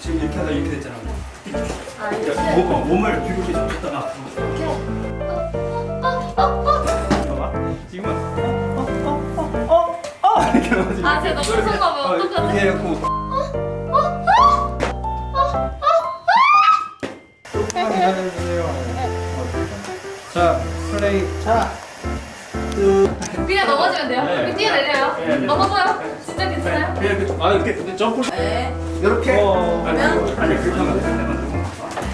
지금 이렇게 하다 이렇게 됐잖아. 아, 야, 이렇게? 몸, 몸을 뒤로 이렇게 줬다가 이렇게? 봐봐. 지금은 어, 어, 어, 어, 어, 어, 이렇게 넘어지. 아, 제가 너무. 어떡하지? 이렇게 해놓고. 조금만 기다려주세요. 자, 플레이. 자. 그냥 넘어지면 돼요. 네. 이렇게 뛰어내려요. 네, 네. 넘어져요. 진짜 괜찮아요? 그냥 이렇게. 아, 이렇게 근데 점프. 네. 이렇게. 어, 아니, 그러면? 아니, 그렇게 하면 안 돼.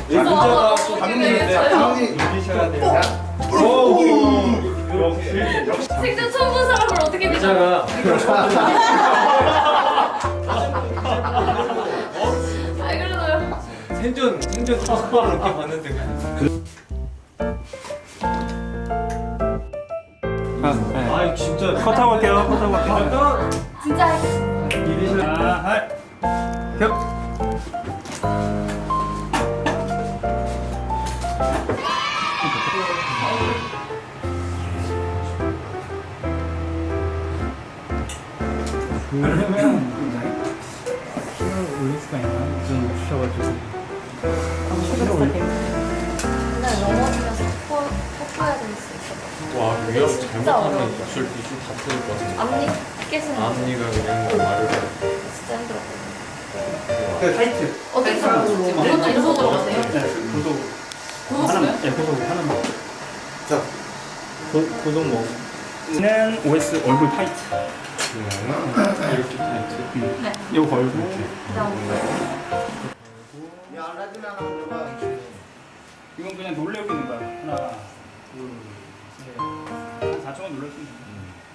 내만 어, 문제가 어, 또 어, 당기는데 네, 저요. 이기셔야 돼요. 자. 오. 역시. 역시. 생전 처음 본 사람을 어떻게 믿어? 자가 아, 그래도요. 생존 생존 투스파를 이렇게 봤는데 아, 진짜. 컷하고 할게요. 컷하고 할게요. 진짜. 알겠습니다. 이리시 아할 겹 그러면 키를 올릴 수가 있나? 좀 주셔가지고. 넘어지면서 코, 코파야 될 수 있어. 와 위험 진짜 잘못하면 어려워. 입술 입술 다 터질 것 같은데 앞니 깨지는 거 앞니가 그냥 말을 해. 진짜 힘들었거든요. 그 타이트 어떻게 먼저 이러고 들어가세요? 네 고속 고속으로요? 네 고속 하나만 자 고, 고속 뭐는 OS 얼굴 타이트 그냥 이렇게 타이트 네. 이거 걸고 그다음 이건 그냥 놀래고 있는 거야. 하나. 한 4초만 눌러주면 돼.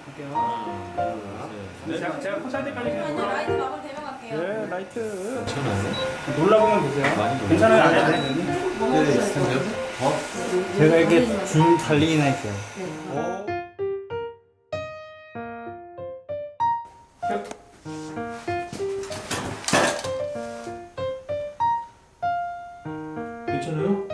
할게요. 네, 제가, 제가 코치할 때까지 그냥 놀라. 라이트 마감 되면 갈게요. 네, 라이트. 괜찮아요? 놀라보면 되세요. 괜찮아요? 안 해도 돼. 네 있으세요? 어? 제가 이렇게 줄 달리긴 할게요. 괜찮아요?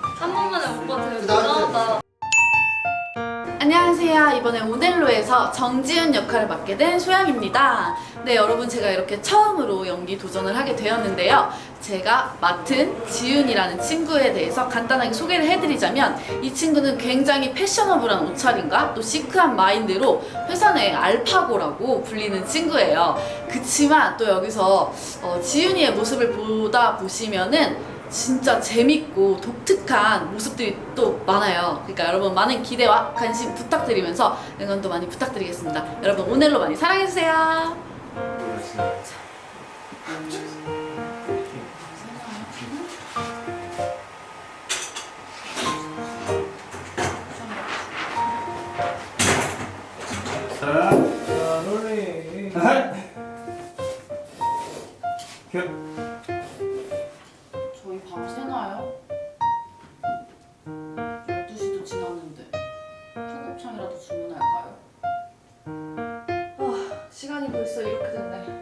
한 번만에 못 봐서요. 대단하다. 안녕하세요. 이번에 모델로에서 정지훈 역할을 맡게 된 소영입니다. 네, 여러분 제가 이렇게 처음으로 연기 도전을 하게 되었는데요. 제가 맡은 지훈이라는 친구에 대해서 간단하게 소개를 해드리자면 이 친구는 굉장히 패셔너블한 옷차림과 또 시크한 마인드로 회사 내 알파고라고 불리는 친구예요. 그치만 또 여기서 어, 지훈이의 모습을 보다 보시면은 진짜 재밌고 독특한 모습들이 또 많아요. 그러니까 여러분 많은 기대와 관심 부탁드리면서 응원도 많이 부탁드리겠습니다. 여러분 오늘로 많이 사랑해주세요. 사랑. 롤링. 벌써 이렇게 됐네.